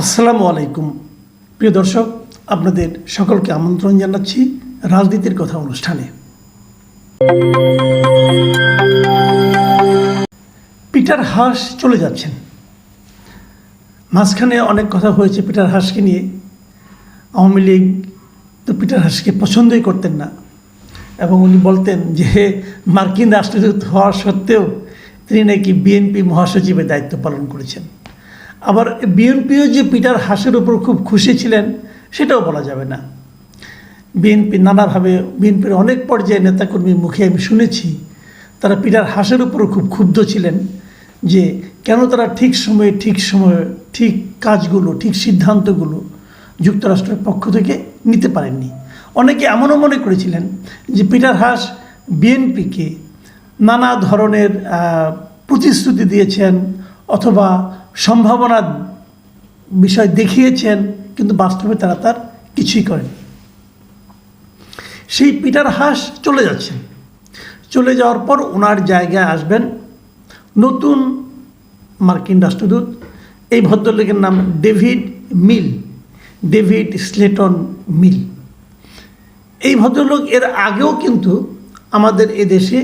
আসসালামু আলাইকুম। প্রিয় দর্শক, আপনাদের সকলকে আমন্ত্রণ জানাচ্ছি রাজনীতির কথা অনুষ্ঠানে। পিটার হাস চলে যাচ্ছেন। মাঝখানে অনেক কথা হয়েছে পিটার হাসকে নিয়ে। আওয়ামী লীগ তো পিটার হাসকে পছন্দই করতেন না। এবং উনি বলতেন যে মার্কিন রাষ্ট্রদূত হওয়া সত্ত্বেও তিনি নাকি বিএনপি মহাসচিবের দায়িত্ব পালন করেছেন। আবার বিএনপিও যে পিটার হাসের উপর খুব খুশি ছিলেন, সেটাও বলা যাবে না। বিএনপি নানাভাবে বিএনপির অনেক পর্যায়ে নেতাকর্মীর মুখে আমি শুনেছি, তারা পিটার হাসের উপর খুব ক্ষুব্ধ ছিলেন যে কেন তারা ঠিক সময়ে ঠিক সময়ে, ঠিক কাজগুলো, ঠিক সিদ্ধান্তগুলো যুক্তরাষ্ট্রের পক্ষ থেকে নিতে পারেননি। অনেকে এমনও মনে করেছিলেন যে পিটার হাস বিএনপিকে নানা ধরনের প্রতিশ্রুতি দিয়েছেন অথবা সম্ভাবনার বিষয় দেখিয়েছেন, কিন্তু বাস্তবে তারা তার কিছুই করেন। সেই পিটার হাস চলে যাচ্ছেন চলে যাওয়ার পর ওনার জায়গায় আসবেন নতুন মার্কিন রাষ্ট্রদূত। এই ভদ্রলোকের নাম David Mill, David Slayton Mill. এই ভদ্রলোক এর আগেও কিন্তু আমাদের এদেশে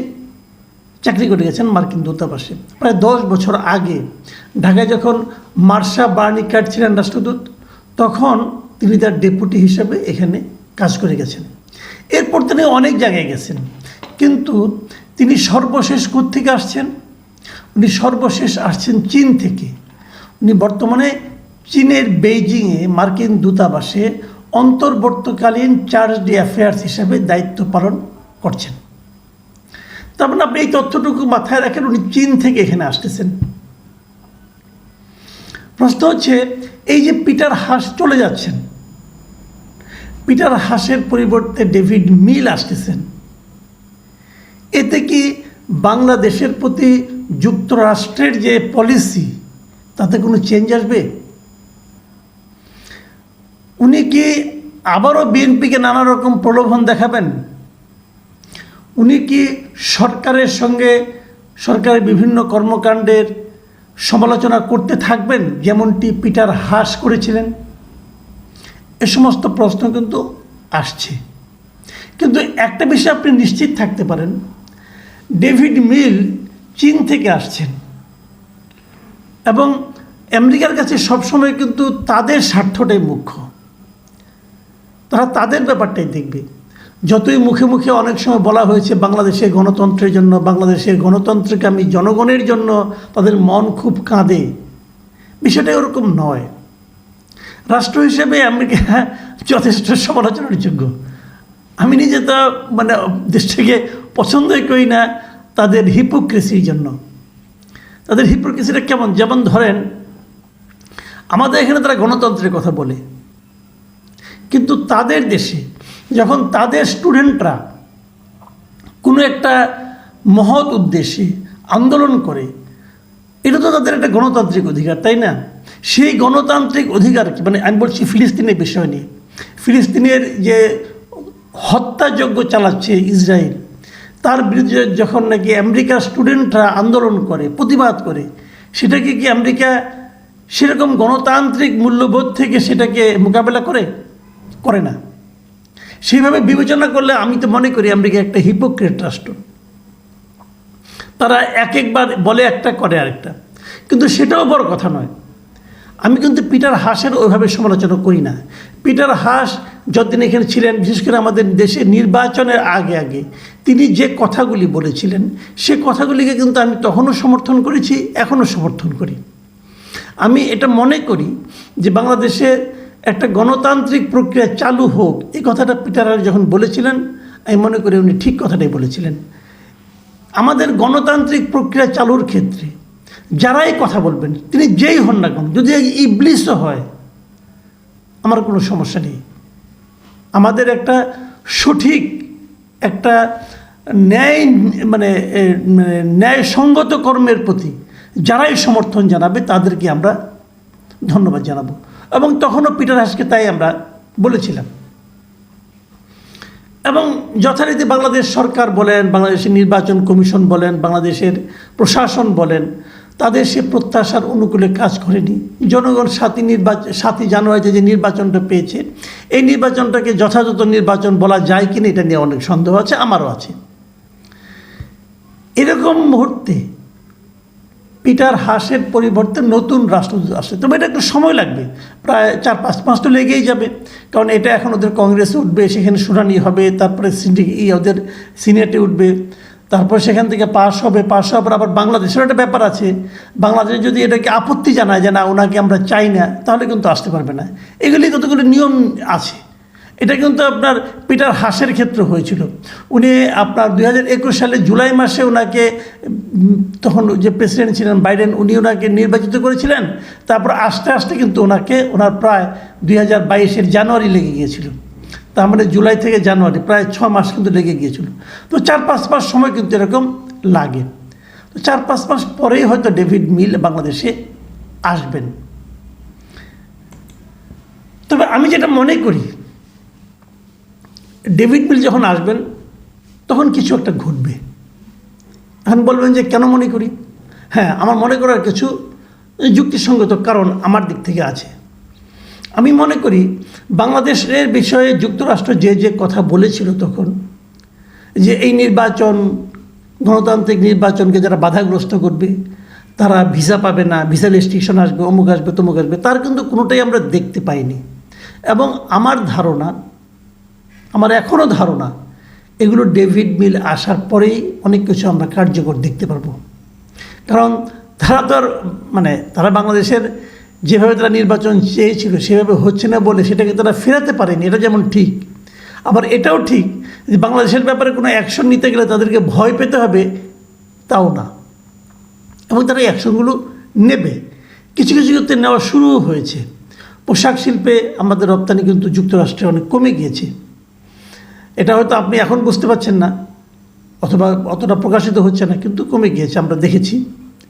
চাকরি করে গেছেন মার্কিন দূতাবাসে। প্রায় দশ বছর আগে ঢাকায় যখন মার্শা বার্নিকাট ছিলেন রাষ্ট্রদূত, তখন তিনি তার ডেপুটি হিসাবে এখানে কাজ করে গেছেন। এরপর তিনি অনেক জায়গায় গেছেন, কিন্তু তিনি সর্বশেষ থেকে আসছেন? উনি সর্বশেষ আসছেন চীন থেকে। উনি বর্তমানে চীনের বেইজিংয়ে মার্কিন দূতাবাসে অন্তর্বর্তকালীন চার্জ ডি অ্যাফেয়ার্স হিসাবে দায়িত্ব পালন করছেন। তার মানে আপনি এই তথ্যটুকু মাথায় রাখেন, উনি চীন থেকে এখানে আসতেছেন। প্রশ্ন হচ্ছে, এই যে পিটার হাস চলে যাচ্ছেন, পিটার হাসের পরিবর্তে ডেভিড মিল আসতেছেন, এতে কি বাংলাদেশের প্রতি যুক্তরাষ্ট্রের যে পলিসি, তাতে কোনো চেঞ্জ আসবে? উনি কি আবারও বিএনপিকে নানা রকম প্রলোভন দেখাবেন? উনি কি সরকারের সঙ্গে সরকারের বিভিন্ন কর্মকাণ্ডের সমালোচনা করতে থাকবেন, যেমনটি পিটার হাস করেছিলেন? এ সমস্ত প্রশ্ন কিন্তু আসছে। কিন্তু একটা বিষয় আপনি নিশ্চিত থাকতে পারেন, ডেভিড মিল চীন থেকে আসছেন এবং আমেরিকার কাছে সবসময় কিন্তু তাদের স্বার্থটাই মুখ্য। তারা তাদের ব্যাপারটাই দেখবে। যতই মুখে মুখে অনেক সময় বলা হয়েছে বাংলাদেশের গণতন্ত্রের জন্য, বাংলাদেশের গণতন্ত্রকামী জনগণের জন্য তাদের মন খুব কাঁদে। বিষয়টা ওরকম নয়। রাষ্ট্র হিসেবে আমেরিকা যথেষ্ট সমালোচনার যোগ্য। আমি নিজে তো মানে দেশটাকে পছন্দই করি না তাদের হিপোক্রেসির জন্য। তাদের হিপোক্রেসিটা কেমন? যেমন ধরেন, আমাদের এখানে তারা গণতন্ত্রের কথা বলে। কিন্তু তাদের দেশে যখন তাদের স্টুডেন্টরা কোনো একটা মহৎ উদ্দেশ্যে আন্দোলন করে, এটা তো তাদের একটা গণতান্ত্রিক অধিকার, তাই না? সেই গণতান্ত্রিক অধিকার মানে আমি বলছি ফিলিস্তিনের বিষয় নিয়ে। ফিলিস্তিনের যে হত্যাযজ্ঞ চালাচ্ছে ইসরায়েল, তার বিরুদ্ধে যখন নাকি আমেরিকার স্টুডেন্টরা আন্দোলন করে, প্রতিবাদ করে, সেটাকে কি আমেরিকা সেরকম গণতান্ত্রিক মূল্যবোধ থেকে সেটাকে মোকাবেলা করে? করে না। সেইভাবে বিবেচনা করলে আমি তো মনে করি আমেরিকা একটা হিপোক্রেট রাষ্ট্র। তারা এক একবার বলে একটা, করে আরেকটা। কিন্তু সেটাও বড় কথা নয়। আমি কিন্তু পিটার হাসের ওইভাবে সমালোচনা করি না। পিটার হাস যতদিন এখানে ছিলেন, বিশেষ করে আমাদের দেশে নির্বাচনের আগে আগে, তিনি যে কথাগুলি বলেছিলেন, সে কথাগুলিকে কিন্তু আমি তখনও সমর্থন করেছি, এখনও সমর্থন করি। আমি এটা মনে করি যে বাংলাদেশে একটা গণতান্ত্রিক প্রক্রিয়া চালু হোক, এই কথাটা পিটার যখন বলেছিলেন, আমি মনে করি উনি ঠিক কথাটাই বলেছিলেন। আমাদের গণতান্ত্রিক প্রক্রিয়া চালুর ক্ষেত্রে যারাই কথা বলবেন, তিনি যেই হন না কেন, যদি ইবলিশও হয়, আমার কোনো সমস্যা নেই। আমাদের একটা সঠিক একটা ন্যায় মানে মানে ন্যায়সঙ্গত কর্মের প্রতি যারাই সমর্থন জানাবে, তাদেরকে আমরা ধন্যবাদ জানাব। এবং তখনও পিটার হাসকে তাই আমরা বলেছিলাম। এবং যথারীতি বাংলাদেশ সরকার বলেন, বাংলাদেশের নির্বাচন কমিশন বলেন, বাংলাদেশের প্রশাসন বলেন, তাদের সে প্রত্যাশার অনুকূলে কাজ করেনি। জনগণ সাতই নির্বাচন সাতই জানুয়ারিতে যে নির্বাচনটা পেয়েছে, এই নির্বাচনটাকে যথাযথ নির্বাচন বলা যায় কিনা এটা নিয়ে অনেক সন্দেহ আছে, আমারও আছে। এরকম মুহূর্তে পিটার হাসের পরিবর্তে নতুন রাষ্ট্রদূত আসে তবে এটা একটু সময় লাগবে। প্রায় চার পাঁচ মাস তো লেগেই যাবে। কারণ এটা এখন ওদের কংগ্রেসে উঠবে, সেখানে শুনানি হবে, তারপরে ই ওদের সিনেটে উঠবে। তারপর সেখান থেকে পাস হবে পাস হওয়ার পর আবার বাংলাদেশের একটা ব্যাপার আছে। বাংলাদেশ যদি এটাকে আপত্তি জানায় যে না, ওনাকে আমরা চাই না, তাহলে কিন্তু আসতে পারবে না। এগুলি কতগুলো নিয়ম আছে। এটা কিন্তু আপনার পিটার হাসের ক্ষেত্রে হয়েছিল। উনি আপনার দুই একুশ সালে জুলাই মাসে ওনাকে তখন যে প্রেসিডেন্ট ছিলেন বাইডেন, উনি ওনাকে নির্বাচিত করেছিলেন। তারপর আস্তে আস্তে কিন্তু ওনাকে ওনার প্রায় দুই হাজার বাইশের জানুয়ারি লেগে গিয়েছিল। তার মানে জুলাই থেকে জানুয়ারি, প্রায় ছ মাস কিন্তু লেগে গিয়েছিল। তো চার পাঁচ মাস সময় কিন্তু এরকম লাগে। তো চার পাঁচ মাস পরেই হয়তো ডেভিড মিল বাংলাদেশে আসবেন। তবে আমি যেটা মনে করি ডেভিড মিল যখন আসবেন, তখন কিছু একটা ঘটবে। এখন বলবেন যে, কেন মনে করি? হ্যাঁ আমার মনে করার কিছু যুক্তিসঙ্গত কারণ আমার দিক থেকে আছে। আমি মনে করি, বাংলাদেশের বিষয়ে যুক্তরাষ্ট্র যে যে কথা বলেছিল তখন, যে এই নির্বাচন, গণতান্ত্রিক নির্বাচনকে যারা বাধাগ্রস্ত করবে, তারা ভিসা পাবে না, ভিসা রেস্ট্রিকশন আসবে, অমুক আসবে, তমুক আসবে, তার কিন্তু কোনোটাই আমরা দেখতে পাইনি। এবং আমার ধারণা আমার এখনও ধারণা, এগুলো ডেভিড মিল আসার পরেই অনেক কিছু আমরা কার্যকর দেখতে পারব। কারণ তারা তো মানে তারা বাংলাদেশের যেভাবে তারা নির্বাচন চেয়েছিল, সেভাবে হচ্ছে না বলে সেটাকে তারা ফেরাতে পারেনি। এটা যেমন ঠিক। আবার এটাও ঠিক যে বাংলাদেশের ব্যাপারে কোনো অ্যাকশন নিতে গেলে তাদেরকে ভয় পেতে হবে, তাও না। এবং তারা অ্যাকশনগুলো নেবে। কিছু কিছু ক্ষেত্রে নেওয়া শুরুও হয়েছে। পোশাক শিল্পে আমাদের রপ্তানি কিন্তু যুক্তরাষ্ট্রে অনেক কমে গিয়েছে। এটা হয়তো আপনি এখন বুঝতে পারছেন না, অথবা অতটা প্রকাশিত হচ্ছে না, কিন্তু কমে গিয়েছে, আমরা দেখেছি।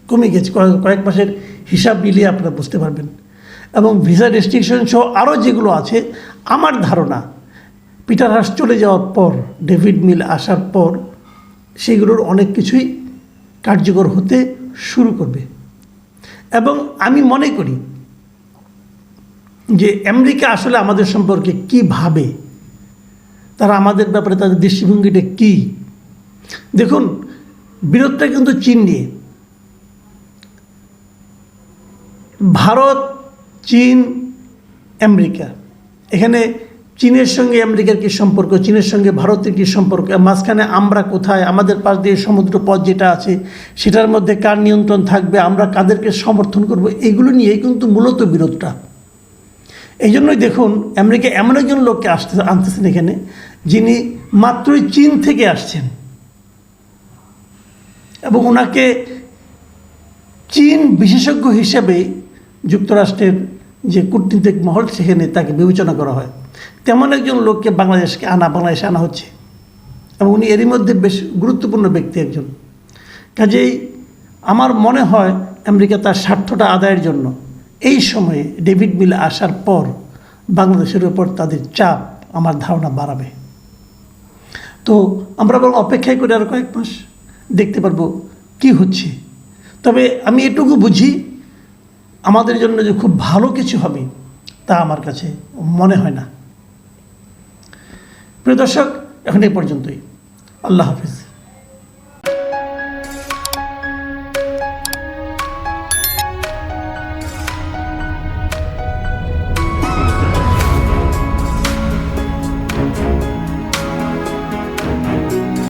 কমে কয়েক কয়েক মাসের হিসাব মিলিয়ে আপনারা বুঝতে পারবেন। এবং ভিসা রেস্ট্রিকশন সহ আরও যেগুলো আছে, আমার ধারণা, পিটার হাস চলে যাওয়ার পর, ডেভিড মিল আসার পর, সেগুলোর অনেক কিছুই কার্যকর হতে শুরু করবে। এবং আমি মনে করি যে আমেরিকা আসলে আমাদের সম্পর্কে কী ভাবে তারা আমাদের ব্যাপারে তাদের দৃষ্টিভঙ্গিটা কী? দেখুন বিরোধটা কিন্তু চীন নিয়ে। ভারত, চীন, আমেরিকা। এখানে চীনের সঙ্গে আমেরিকার কী সম্পর্ক? চীনের সঙ্গে ভারতের কী সম্পর্ক? মাঝখানে আমরা কোথায়? আমাদের পাশ দিয়ে সমুদ্র পথ যেটা আছে, সেটার মধ্যে কার নিয়ন্ত্রণ থাকবে? আমরা কাদেরকে সমর্থন করব? এগুলো নিয়েই কিন্তু মূলত বিরোধটা এই জন্যই দেখুন, আমেরিকা এমন একজন লোককে আসতে আনতেছেন এখানে যিনি মাত্রই চীন থেকে আসছেন। এবং ওনাকে চীন বিশেষজ্ঞ হিসেবে যুক্তরাষ্ট্রের যে কূটনীতিক মহল সেখানে তাকে বিবেচনা করা হয়। তেমন একজন লোককে বাংলাদেশকে আনা বাংলাদেশে আনা হচ্ছে। এবং উনি এরই মধ্যে বেশ গুরুত্বপূর্ণ ব্যক্তি একজন। কাজেই আমার মনে হয় আমেরিকা তার স্বার্থটা আদায়ের জন্য এই সময়ে ডেভিড মিল আসার পর বাংলাদেশের উপর তাদের চাপ আমার ধারণা বাড়াবে। তো আমরা বরং অপেক্ষাই করে আর কয়েক মাস দেখতে পারব কি হচ্ছে। তবে আমি এটুকু বুঝি, আমাদের জন্য যে খুব ভালো কিছু হবে, তা আমার কাছে মনে হয় না। প্রিয় দর্শক, এখন এই পর্যন্তই। আল্লাহ হাফিজ।